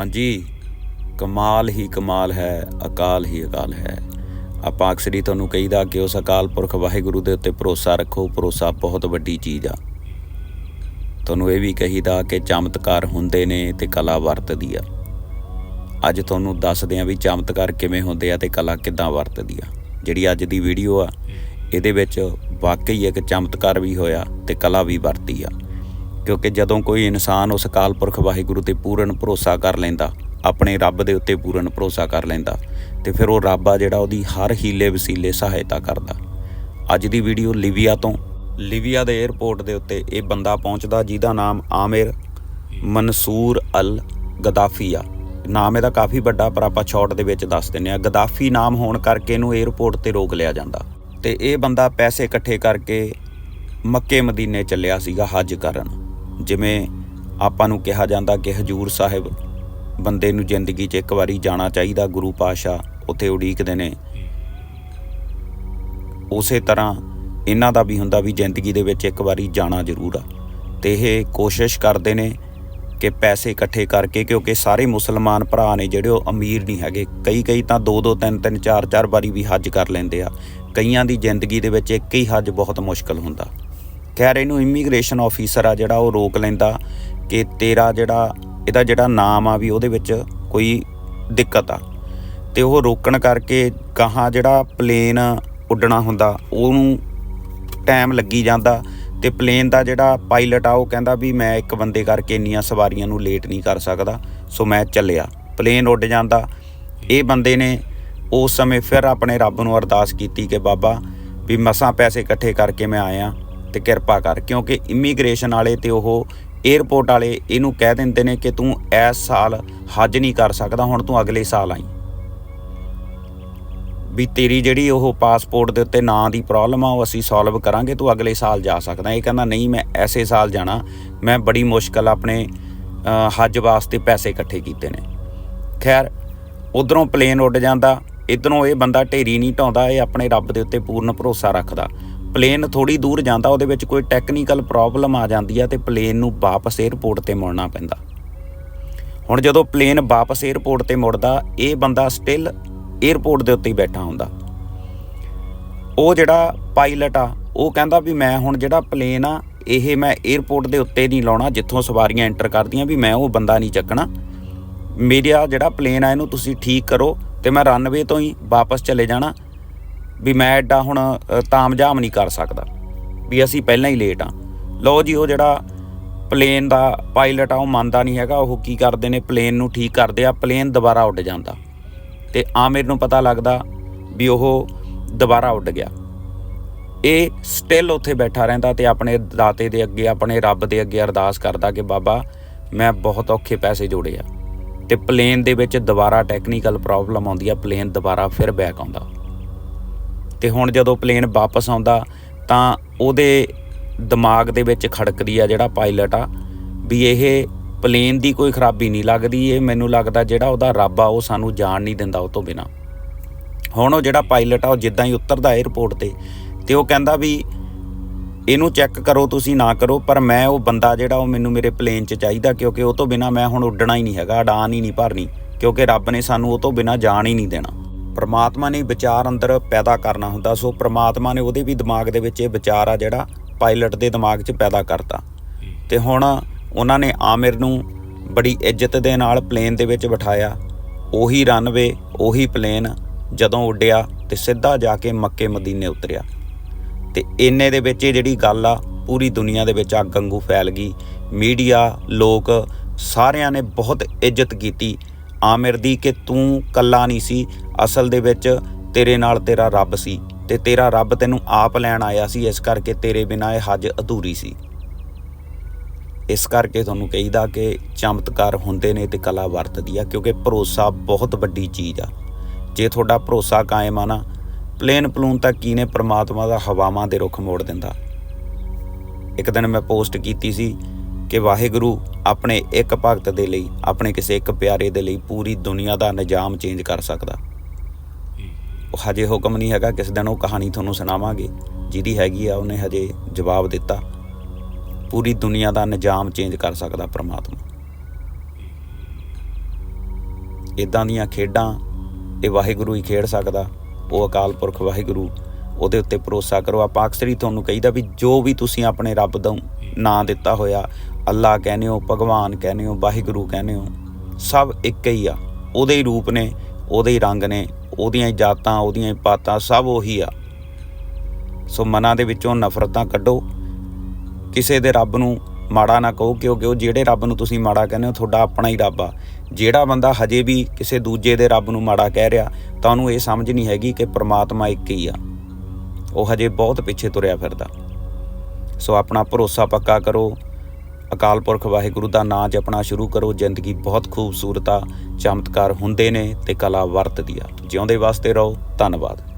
ਹਾਂਜੀ ਕਮਾਲ ਹੀ ਕਮਾਲ ਹੈ ਅਕਾਲ ਹੀ ਅਕਾਲ ਹੈ। ਆਪਾਂ ਅਕਸਰ ਹੀ ਤੁਹਾਨੂੰ ਕਹੀਦਾ ਕਿ ਉਸ ਅਕਾਲ ਪੁਰਖ ਵਾਹਿਗੁਰੂ ਦੇ ਉੱਤੇ ਭਰੋਸਾ ਰੱਖੋ ਭਰੋਸਾ ਬਹੁਤ ਵੱਡੀ ਚੀਜ਼ ਆ। ਤੁਹਾਨੂੰ ਇਹ ਵੀ ਕਹੀਦਾ ਕਿ ਚਮਤਕਾਰ ਹੁੰਦੇ ਨੇ ਤੇ ਕਲਾ ਵਰਤਦੀ ਆ। ਅੱਜ ਤੁਹਾਨੂੰ ਦੱਸਦੇ ਆ ਵੀ ਚਮਤਕਾਰ ਕਿਵੇਂ ਹੁੰਦੇ ਆ ਤੇ ਕਲਾ ਕਿੱਦਾਂ ਵਰਤਦੀ ਆ। ਜਿਹੜੀ ਅੱਜ ਦੀ ਵੀਡੀਓ ਆ ਇਹਦੇ ਵਿੱਚ ਵਾਕਈ ਇੱਕ ਚਮਤਕਾਰ ਵੀ ਹੋਇਆ ਤੇ ਕਲਾ ਵੀ ਵਰਤੀ ਆ। ਕਿਉਂਕਿ ਜਦੋਂ ਕੋਈ ਇਨਸਾਨ ਉਸ ਅਕਾਲ ਪੁਰਖ ਵਾਹਿਗੁਰੂ ਤੇ ਪੂਰਨ ਭਰੋਸਾ ਕਰ ਲੈਂਦਾ, ਆਪਣੇ ਰੱਬ ਦੇ ਉੱਤੇ ਪੂਰਨ ਭਰੋਸਾ ਕਰ ਲੈਂਦਾ, ਤੇ ਫਿਰ ਉਹ ਰੱਬ ਆ ਜਿਹੜਾ ਉਹਦੀ ਹਰ ਹੀਲੇ ਵਸੀਲੇ ਸਹਾਇਤਾ ਕਰਦਾ। ਅੱਜ ਦੀ ਵੀਡੀਓ ਲਿਵੀਆ ਤੋਂ, ਲਿਵੀਆ ਦੇ 에ਅਰਪੋਰਟ ਦੇ ਉੱਤੇ ਇਹ ਬੰਦਾ ਪਹੁੰਚਦਾ ਜਿਹਦਾ ਨਾਮ ਆਮਿਰ ਮਨਸੂਰ ਅਲ ਗਦਾਫੀ ਆ ਨਾਮ ਇਹਦਾ ਕਾਫੀ ਵੱਡਾ, ਪਰ ਆਪਾਂ ਸ਼ਾਰਟ ਦੇ ਵਿੱਚ ਦੱਸ ਦਿੰਨੇ ਆ ਗਦਾਫੀ ਨਾਮ ਹੋਣ ਕਰਕੇ ਇਹਨੂੰ 에ਅਰਪੋਰਟ ਤੇ ਰੋਕ ਲਿਆ ਜਾਂਦਾ। ਤੇ ਇਹ ਬੰਦਾ ਪੈਸੇ ਇਕੱਠੇ ਕਰਕੇ ਮੱਕੇ ਮਦੀਨੇ ਚੱਲਿਆ ਸੀਗਾ ਹੱਜ ਕਰਨ। ਜਿਵੇਂ ਆਪਾਂ ਨੂੰ ਕਿਹਾ ਜਾਂਦਾ ਕਿ ਹਜੂਰ ਸਾਹਿਬ ਬੰਦੇ ਨੂੰ ਜ਼ਿੰਦਗੀ 'ਚ ਇੱਕ ਵਾਰੀ ਜਾਣਾ ਚਾਹੀਦਾ ਗੁਰੂ ਪਾਤਸ਼ਾਹ ਉੱਥੇ ਉਡੀਕਦੇ ਨੇ। ਉਸੇ ਤਰ੍ਹਾਂ ਇਹਨਾਂ ਦਾ ਵੀ ਹੁੰਦਾ ਵੀ ਜ਼ਿੰਦਗੀ ਦੇ ਵਿੱਚ ਇੱਕ ਵਾਰੀ ਜਾਣਾ ਜ਼ਰੂਰ ਆ। ਤੇ ਇਹ ਕੋਸ਼ਿਸ਼ ਕਰਦੇ ਨੇ ਕਿ ਪੈਸੇ ਇਕੱਠੇ ਕਰਕੇ ਕਿਉਂਕਿ ਸਾਰੇ ਮੁਸਲਮਾਨ ਭਰਾ ਨੇ ਜਿਹੜੇ ਉਹ ਅਮੀਰ ਨਹੀਂ ਹੈਗੇ। ਕਈ ਕਈ ਤਾਂ ਦੋ ਦੋ, ਤਿੰਨ ਤਿੰਨ, ਚਾਰ ਚਾਰ ਵਾਰੀ ਵੀ ਹੱਜ ਕਰ ਲੈਂਦੇ ਆ। ਕਈਆਂ ਦੀ ਜ਼ਿੰਦਗੀ ਦੇ ਵਿੱਚ ਇੱਕ ਹੀ ਹੱਜ ਬਹੁਤ ਮੁਸ਼ਕਲ ਹੁੰਦਾ। ਖੈਰ, ਇਹਨੂੰ ਇਮੀਗ੍ਰੇਸ਼ਨ ਆਫੀਸਰ ਆ ਜਿਹੜਾ ਉਹ ਰੋਕ ਲੈਂਦਾ ਕਿ ਤੇਰਾ ਜਿਹੜਾ, ਇਹਦਾ ਜਿਹੜਾ ਨਾਮ ਆ ਵੀ ਉਹਦੇ ਵਿੱਚ ਕੋਈ ਦਿੱਕਤ ਆ। ਤੇ ਉਹ ਰੋਕਣ ਕਰਕੇ ਕਹਾਂ ਜਿਹੜਾ ਪਲੇਨ ਉੱਡਣਾ ਹੁੰਦਾ, ਉਹਨੂੰ ਟਾਈਮ ਲੱਗੀ ਜਾਂਦਾ ਤੇ ਪਲੇਨ ਦਾ ਜਿਹੜਾ ਪਾਇਲਟ ਆ ਉਹ ਕਹਿੰਦਾ ਵੀ ਮੈਂ ਇੱਕ ਬੰਦੇ ਕਰਕੇ ਇੰਨੀਆਂ ਸਵਾਰੀਆਂ ਨੂੰ ਲੇਟ ਨਹੀਂ ਕਰ ਸਕਦਾ, ਸੋ ਮੈਂ ਚੱਲਿਆ। ਪਲੇਨ ਉੱਡ ਜਾਂਦਾ। ਇਹ ਬੰਦੇ ਨੇ ਉਸ ਸਮੇਂ ਫਿਰ ਆਪਣੇ ਰੱਬ ਨੂੰ ਅਰਦਾਸ ਕੀਤੀ ਕਿ ਬਾਬਾ ਵੀ ਮਸਾਂ ਪੈਸੇ ਇਕੱਠੇ ਕਰਕੇ ਮੈਂ ਆਇਆ। ਤੇ ਕਿਰਪਾ ਕਰ, ਕਿਉਂਕਿ ਇਮੀਗ੍ਰੇਸ਼ਨ ਵਾਲੇ ਤੇ ਉਹ 에ਅਰਪੋਰਟ ਵਾਲੇ ਇਹਨੂੰ ਕਹਿ ਦਿੰਦੇ ਨੇ ਕਿ ਤੂੰ ਇਸ ਸਾਲ ਹੱਜ ਨਹੀਂ ਕਰ ਸਕਦਾ, ਹੁਣ ਤੂੰ ਅਗਲੇ ਸਾਲ ਆਈ। ਵੀ ਤੇਰੀ ਜਿਹੜੀ ਉਹ ਪਾਸਪੋਰਟ ਦੇ ਉੱਤੇ ਨਾਂ ਦੀ ਪ੍ਰੋਬਲਮ ਆ, ਉਹ ਅਸੀਂ ਸੋਲਵ ਕਰਾਂਗੇ, ਤੂੰ ਅਗਲੇ ਸਾਲ ਜਾ ਸਕਦਾ। ਇਹ ਕਹਿੰਦਾ, ਨਹੀਂ, ਮੈਂ ਐਸੇ ਸਾਲ ਜਾਣਾ। ਮੈਂ ਬੜੀ ਮੁਸ਼ਕਲ ਆਪਣੇ ਹੱਜ ਵਾਸਤੇ ਪੈਸੇ ਇਕੱਠੇ ਕੀਤੇ ਨੇ। ਖੈਰ, ਉਧਰੋਂ ਪਲੇਨ ਉੱਡ ਜਾਂਦਾ। ਇਧਰੋਂ ਇਹ ਬੰਦਾ ਢੇਰੀ ਨਹੀਂ ਢਾਉਂਦਾ, ਇਹ ਆਪਣੇ ਰੱਬ ਦੇ ਉੱਤੇ ਪੂਰਨ ਭਰੋਸਾ ਰੱਖਦਾ। ਪਲੇਨ ਥੋੜੀ ਦੂਰ ਜਾਂਦਾ, ਉਹਦੇ ਵਿੱਚ ਕੋਈ ਟੈਕਨੀਕਲ ਪ੍ਰੋਬਲਮ ਆ ਜਾਂਦੀ ਆ ਤੇ ਪਲੇਨ ਨੂੰ ਵਾਪਸ 에어ਪੋਰਟ ਤੇ ਮੁੜਨਾ ਪੈਂਦਾ। ਹੁਣ ਜਦੋਂ ਪਲੇਨ ਵਾਪਸ 에어ਪੋਰਟ ਤੇ ਮੁੜਦਾ, ਇਹ ਬੰਦਾ ਸਟਿਲ 에어ਪੋਰਟ ਦੇ ਉੱਤੇ ਹੀ ਬੈਠਾ ਹੁੰਦਾ। ਉਹ ਜਿਹੜਾ ਪਾਇਲਟ ਆ, ਉਹ ਕਹਿੰਦਾ ਵੀ ਮੈਂ ਹੁਣ ਜਿਹੜਾ ਪਲੇਨ ਆ, ਇਹ ਮੈਂ 에어ਪੋਰਟ ਦੇ ਉੱਤੇ ਨਹੀਂ ਲਾਉਣਾ, ਜਿੱਥੋਂ ਸਵਾਰੀਆਂ ਐਂਟਰ ਕਰਦੀਆਂ ਵੀ ਮੈਂ ਉਹ ਬੰਦਾ ਨਹੀਂ ਚੱਕਣਾ। ਮੇਰਾ ਜਿਹੜਾ ਪਲੇਨ ਆ, ਇਹਨੂੰ ਤੁਸੀਂ ਠੀਕ ਕਰੋ ਤੇ ਮੈਂ ਰਨਵੇ ਤੋਂ ਹੀ ਵਾਪਸ ਚਲੇ ਜਾਣਾ। ਵੀ ਮੈਂ ਐਡਾ ਹੁਣ ਅ, ਤਾਮਝਾਮ ਨਹੀਂ ਕਰ ਸਕਦਾ। ਵੀ ਅਸੀਂ ਪਹਿਲਾਂ ਹੀ ਲੇਟ ਆ ਲਓ ਜੀ ਉਹ ਜਿਹੜਾ ਪਲੇਨ ਦਾ ਪਾਇਲਟ ਆ ਉਹ ਮੰਨਦਾ ਨਹੀਂ ਹੈਗਾ ਉਹ ਕੀ ਕਰਦੇ ਨੇ? ਪਲੇਨ ਨੂੰ ਠੀਕ ਕਰਦੇ ਆ ਪਲੇਨ ਦੁਬਾਰਾ ਉੱਡ ਜਾਂਦਾ। ਤੇ ਆਮਿਰ ਨੂੰ ਪਤਾ ਲੱਗਦਾ ਵੀ ਉਹ ਦੁਬਾਰਾ ਉੱਡ ਗਿਆ। ਇਹ ਸਟਿਲ ਉੱਥੇ ਬੈਠਾ ਰਹਿੰਦਾ ਤੇ ਆਪਣੇ ਦਾਤੇ ਦੇ ਅੱਗੇ ਆਪਣੇ ਰੱਬ ਦੇ ਅੱਗੇ ਅਰਦਾਸ ਕਰਦਾ ਕਿ ਬਾਬਾ ਮੈਂ ਬਹੁਤ ਔਖੇ ਪੈਸੇ ਜੋੜੇ ਆ। ਤੇ ਪਲੇਨ ਦੇ ਵਿੱਚ ਦੁਬਾਰਾ ਟੈਕਨੀਕਲ ਪ੍ਰੋਬਲਮ ਆਉਂਦੀ ਆ ਪਲੇਨ ਦੁਬਾਰਾ ਫਿਰ ਬੈਕ ਆਉਂਦਾ। ਤੇ ਹੁਣ ਜਦੋਂ ਪਲੇਨ ਵਾਪਸ ਆਉਂਦਾ, ਤਾਂ ਉਹਦੇ ਦਿਮਾਗ ਦੇ ਵਿੱਚ ਖੜਕਦੀ ਆ ਜਿਹੜਾ ਪਾਇਲਟ ਆ, ਵੀ ਇਹ ਪਲੇਨ ਦੀ ਕੋਈ ਖਰਾਬੀ ਨਹੀਂ ਲੱਗਦੀ, ਇਹ ਮੈਨੂੰ ਲੱਗਦਾ ਜਿਹੜਾ ਉਹਦਾ ਰੱਬ ਆ, ਉਹ ਸਾਨੂੰ ਜਾਣ ਨਹੀਂ ਦਿੰਦਾ ਉਹ ਤੋਂ ਬਿਨਾ। ਹੁਣ ਉਹ ਜਿਹੜਾ ਪਾਇਲਟ ਆ, ਉਹ ਜਿੱਦਾਂ ਹੀ ਉਤਰਦਾ 에ਅਰਪੋਰਟ ਤੇ ਤੇ ਉਹ ਕਹਿੰਦਾ ਵੀ ਇਹਨੂੰ ਚੈੱਕ ਕਰੋ ਤੁਸੀਂ, ਨਾ ਕਰੋ, ਪਰ ਮੈਂ ਉਹ ਬੰਦਾ ਜਿਹੜਾ ਉਹ ਮੈਨੂੰ ਮੇਰੇ ਪਲੇਨ 'ਚ ਚਾਹੀਦਾ, ਕਿਉਂਕਿ ਉਹ ਤੋਂ ਬਿਨਾ ਮੈਂ ਹੁਣ ਉੱਡਣਾ ਹੀ ਨਹੀਂ ਹੈਗਾ ਉਡਾਨ ਹੀ ਨਹੀਂ ਭਰਨੀ, ਕਿਉਂਕਿ ਰੱਬ ਨੇ ਸਾਨੂੰ ਉਹ ਤੋਂ ਬਿਨਾ ਜਾਣ ਹੀ ਨਹੀਂ ਦੇਣਾ। ਪ੍ਰਮਾਤਮਾ ਨੇ ਵਿਚਾਰ ਅੰਦਰ ਪੈਦਾ ਕਰਨਾ ਹੁੰਦਾ, ਸੋ ਪ੍ਰਮਾਤਮਾ ਨੇ ਉਹਦੇ ਵੀ ਦਿਮਾਗ ਦੇ ਵਿੱਚ ਇਹ ਵਿਚਾਰ ਆ ਜਿਹੜਾ ਪਾਇਲਟ ਦੇ ਦਿਮਾਗ 'ਚ ਪੈਦਾ ਕਰਤਾ। ਤੇ ਹੁਣ ਉਹਨਾਂ ਨੇ ਆਮਿਰ ਨੂੰ ਬੜੀ ਇੱਜ਼ਤ ਦੇ ਨਾਲ ਪਲੇਨ ਦੇ ਵਿੱਚ ਬਿਠਾਇਆ। ਉਹੀ ਰਨਵੇ, ਉਹੀ ਪਲੇਨ ਜਦੋਂ ਉੱਡਿਆ ਤੇ ਸਿੱਧਾ ਜਾ ਕੇ ਮੱਕੇ ਮਦੀਨੇ ਉਤਰਿਆ। ਤੇ ਇੰਨੇ ਦੇ ਵਿੱਚ ਇਹ ਜਿਹੜੀ ਗੱਲ ਆ, ਪੂਰੀ ਦੁਨੀਆ ਦੇ ਵਿੱਚ ਅੱਗ ਵਾਂਗੂ ਫੈਲ ਗਈ। ਮੀਡੀਆ, ਲੋਕ ਸਾਰਿਆਂ ਨੇ ਬਹੁਤ ਇੱਜ਼ਤ ਕੀਤੀ। ਆਮਿਰ ਦੀ ਕਿ ਤੂੰ ਕੱਲਾ ਨਹੀਂ ਸੀ, ਅਸਲ ਦੇ ਵਿੱਚ ਤੇਰੇ ਨਾਲ ਤੇਰਾ ਰੱਬ ਸੀ ਤੇ ਤੇਰਾ ਰੱਬ ਤੈਨੂੰ ਆਪ ਲੈਣ ਆਇਆ ਸੀ, ਇਸ ਕਰਕੇ ਤੇਰੇ ਬਿਨਾਂ ਇਹ ਹੱਜ ਅਧੂਰੀ ਸੀ। ਇਸ ਕਰਕੇ ਤੁਹਾਨੂੰ ਕਹੀਦਾ ਕਿ ਚਮਤਕਾਰ ਹੁੰਦੇ ਨੇ ਤੇ ਕਲਾ ਵਰਤਦੀ ਆ, ਕਿਉਂਕਿ ਭਰੋਸਾ ਬਹੁਤ ਵੱਡੀ ਚੀਜ਼ ਆ। ਜੇ ਤੁਹਾਡਾ ਭਰੋਸਾ ਕਾਇਮ ਆ ਨਾ ਪਲੇਨ ਪਲੂਨ ਤਾਂ ਕੀ ਨੇ ਪ੍ਰਮਾਤਮਾ ਦਾ ਹਵਾਵਾਂ ਦੇ ਰੁਖ ਮੋੜ ਦਿੰਦਾ। ਇੱਕ ਦਿਨ ਮੈਂ ਪੋਸਟ ਕੀਤੀ ਸੀ ਕਿ ਵਾਹਿਗੁਰੂ ਆਪਣੇ ਇੱਕ ਭਗਤ ਦੇ ਲਈ, ਆਪਣੇ ਕਿਸੇ ਇੱਕ ਪਿਆਰੇ ਦੇ ਲਈ ਪੂਰੀ ਦੁਨੀਆ ਦਾ ਨਿਜ਼ਾਮ ਚੇਂਜ ਕਰ ਸਕਦਾ। ਉਹ ਹਜੇ ਹੁਕਮ ਨਹੀਂ ਹੈਗਾ, ਕਿਸ ਦਿਨ ਉਹ ਕਹਾਣੀ ਤੁਹਾਨੂੰ ਸੁਣਾਵਾਂਗੇ। ਜਿਹਦੀ ਹੈਗੀ ਆ, ਉਹਨੇ ਹਜੇ ਜਵਾਬ ਦਿੱਤਾ। ਪੂਰੀ ਦੁਨੀਆ ਦਾ ਨਿਜ਼ਾਮ ਚੇਂਜ ਕਰ ਸਕਦਾ ਪ੍ਰਮਾਤਮਾ। ਇਦਾਂ ਦੀਆਂ ਖੇਡਾਂ ਇਹ ਵਾਹਿਗੁਰੂ ਹੀ ਖੇਡ ਸਕਦਾ। ਉਹ ਅਕਾਲ ਪੁਰਖ ਵਾਹਿਗੁਰੂ, ਉਹਦੇ ਉੱਤੇ ਭਰੋਸਾ ਕਰੋ। ਆਪਾਂ ਅਕਸਰ ਹੀ ਤੁਹਾਨੂੰ ਕਹੀਦਾ ਵੀ ਜੋ ਵੀ ਤੁਸੀਂ ਆਪਣੇ ਰੱਬ ਦਾ ਨਾਂ ਦਿੱਤਾ ਹੋਇਆ ਅੱਲਾ ਕਹਿੰਦੇ ਹੋ, ਭਗਵਾਨ ਕਹਿੰਦੇ ਹੋ, ਵਾਹਿਗੁਰੂ ਕਹਿੰਦੇ ਹੋ, ਸਭ ਇੱਕ ਹੀ ਆ। ਉਹਦੇ ਹੀ ਰੂਪ ਨੇ, ਉਹਦੇ ਹੀ ਰੰਗ ਨੇ, ਉਹਦੀਆਂ ਹੀ ਜਾਤਾਂ, ਉਹਦੀਆਂ ਹੀ ਪਾਤਾਂ, ਸਭ ਉਹੀ ਆ। ਸੋ ਮਨਾਂ ਦੇ ਵਿੱਚੋਂ ਨਫ਼ਰਤਾਂ ਕੱਢੋ। ਕਿਸੇ ਦੇ ਰੱਬ ਨੂੰ ਮਾੜਾ ਨਾ ਕਹੋ, ਕਿਉਂਕਿ ਉਹ ਜਿਹੜੇ ਰੱਬ ਨੂੰ ਤੁਸੀਂ ਮਾੜਾ ਕਹਿੰਦੇ ਹੋ, ਤੁਹਾਡਾ ਆਪਣਾ ਹੀ ਰੱਬ ਆ। ਜਿਹੜਾ ਬੰਦਾ ਹਜੇ ਵੀ ਕਿਸੇ ਦੂਜੇ ਦੇ ਰੱਬ ਨੂੰ ਮਾੜਾ ਕਹਿ ਰਿਹਾ, ਤਾਂ ਉਹਨੂੰ ਇਹ ਸਮਝ ਨਹੀਂ ਹੈਗੀ ਕਿ ਪ੍ਰਮਾਤਮਾ ਇੱਕ ਹੀ ਆ। ਉਹ ਹਜੇ ਬਹੁਤ ਪਿੱਛੇ ਤੁਰਿਆ ਫਿਰਦਾ। ਸੋ ਆਪਣਾ ਭਰੋਸਾ ਪੱਕਾ ਕਰੋ। ਅਕਾਲ ਪੁਰਖ ਵਾਹਿਗੁਰੂ ਦਾ ਨਾਮ ਜਪਣਾ ਸ਼ੁਰੂ ਕਰੋ। ਜ਼ਿੰਦਗੀ ਬਹੁਤ ਖੂਬਸੂਰਤ ਆ, ਚਮਤਕਾਰ ਹੁੰਦੇ ਨੇ ਤੇ ਕਲਾ ਵਰਤਦੀ ਆ। ਜਿਉਂਦੇ ਵਾਸਤੇ ਰਹੋ। ਧੰਨਵਾਦ।